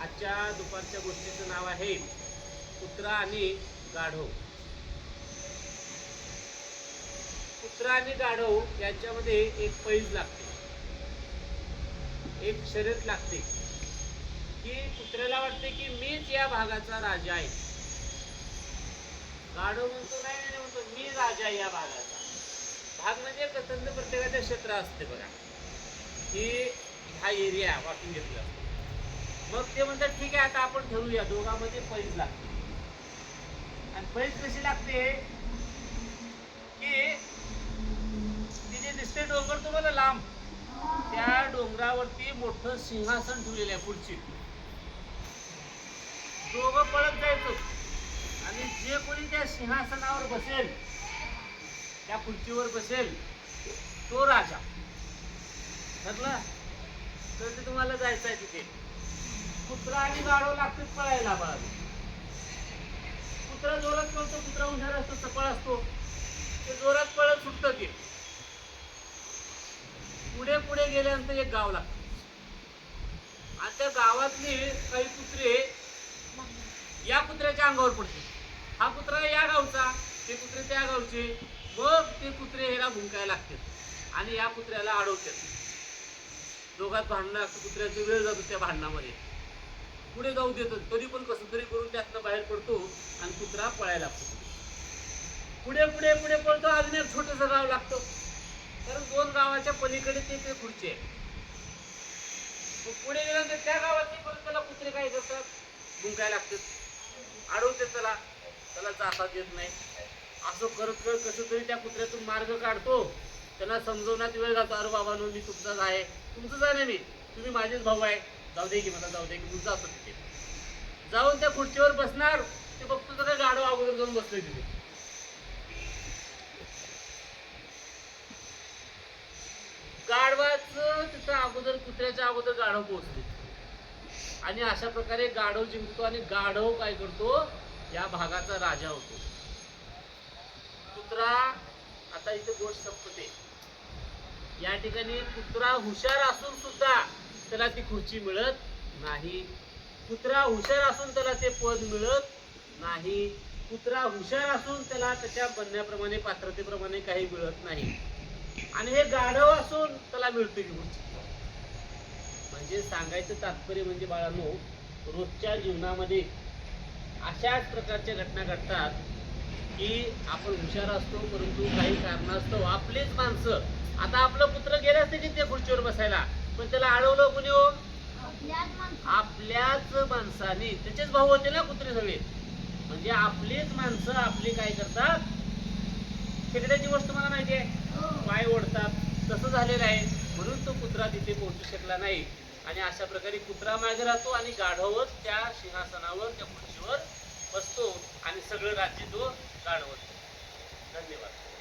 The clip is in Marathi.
आजच्या दुपारच्या गोष्टीचं नाव आहे कुत्रा आणि गाढव. कुत्रा आणि गाढव यांच्यामध्ये एक पैज लागते. एक शर्यत लागते. की कुत्र्याला वाटते की मीच या भागाचा राजा आहे. गाढव म्हणतो नाही नाही म्हणतो मी राजा या भागाचा. भाग म्हणजे कसं तर क्षेत्र असते बघा. की हा एरिया वाटून घेतला मग ते म्हणतात ठीक आहे आता आपण ठरवूया दोघांमध्ये पैज लागते आणि पैज कशी लागते? की ती दिसते डोंगर तुम्हाला लांब. त्या डोंगरावरती मोठं सिंहासन ठेवलेलं आहे पुढची. दोघं पळत जायचो. आणि जे कोणी त्या सिंहासनावर बसेल त्या खुर्चीवर बसेल तो राजा. ठरला? तर ते तुम्हाला जायचं आहे तिथे. कुत्रा आणि गाढव लागतात पळायला बाळा कुत्रा जोरात पळतो कुत्रा हुशार असतो चपळ असतो. ते जोरात पळत सुटतं ते. पुढे पुढे गेल्यानंतर एक गाव लागतं. आणि त्या गावातली काही कुत्रे या कुत्र्याच्या अंगावर पडते हा कुत्रा या गावचा ते कुत्रे त्या गावचे. मग ते कुत्रे ह्याला भुंकायला लागतात. आणि या कुत्र्याला अडवतात. दोघात भांडणं लागतं कुत्र्याचा वेळ जातो त्या भांडणामध्ये. पुढे जाऊ देतो तरी पण कसं तरी करून त्यातनं बाहेर पडतो आणि कुत्रा पळायला लागतो. पुढे पुढे पुढे पळतो अजून एक छोटंसं गाव लागतं. कारण दोन गावाच्या पलीकडे ते ते खुर्ची आहे. पुढे गेल्यानंतर त्या गावातली परत त्याला कुत्रे काय करतात? भुंकायला लागतात. अडवते त्याला त्याला जाता देत नाही. असं करत करत कसं तरी त्या कुत्र्यातून मार्ग काढतो. त्यांना समजवण्यात वेळ जातो. अरे बाबा नो मी तुमचाच आहे. तुमचंच आहे ना मी? तुम्ही माझेच भाऊ आहे. जाऊ दे की मला जाऊ दे की मी जातो तिथे. जाऊन त्या खुर्चीवर बसणार. ते बघतो तर गाडो अगोदर जाऊन बसले तिथे. गाढवाच तिथं अगोदर कुत्र्याच्या अगोदर गाढव पोहोचले. आणि अशा प्रकारे गाढव जिंकतो आणि गाढव काय करतो? या भागाचा राजा होतो. कुत्रा आता इथे गोष्ट संपते. या ठिकाणी कुत्रा हुशार असून सुद्धा त्याला ती खुर्ची मिळत नाही. कुत्रा हुशार असून त्याला ते पद मिळत नाही. कुत्रा हुशार असून त्याला त्याच्या बनण्याप्रमाणे पात्रतेप्रमाणे काही मिळत नाही. आणि हे गाढव असून त्याला मिळते की खुर्ची. म्हणजे सांगायचं तात्पर्य म्हणजे बाळांनो रोजच्या जीवनामध्ये अशाच प्रकारच्या घटना घडतात. की आपण हुशार असतो परंतु काही कारणास्तव आपलीच माणसं. आता आपलं पुत्र गेले असते की ते खुर्चीवर बसायला? पण त्याला अडवलं कोणी हो? आपल्याच माणसाने. त्याचेच भाऊ होते ना कुत्रे सगळे. म्हणजे आपलीच माणसं आपली काय करतात? खेकड्याची गोष्ट तुम्हाला माहिती आहे. पाय ओढतात. तसं झालेलं आहे. म्हणून तो कुत्रा तिथे पोहोचू शकला नाही. आणि अशा प्रकारे कुत्रा मागे राहतो आणि गाढवच त्या सिंहासनावर त्या खुर्चीवर बसतो आणि सगळं राज्य तो गाढवतो धन्यवाद.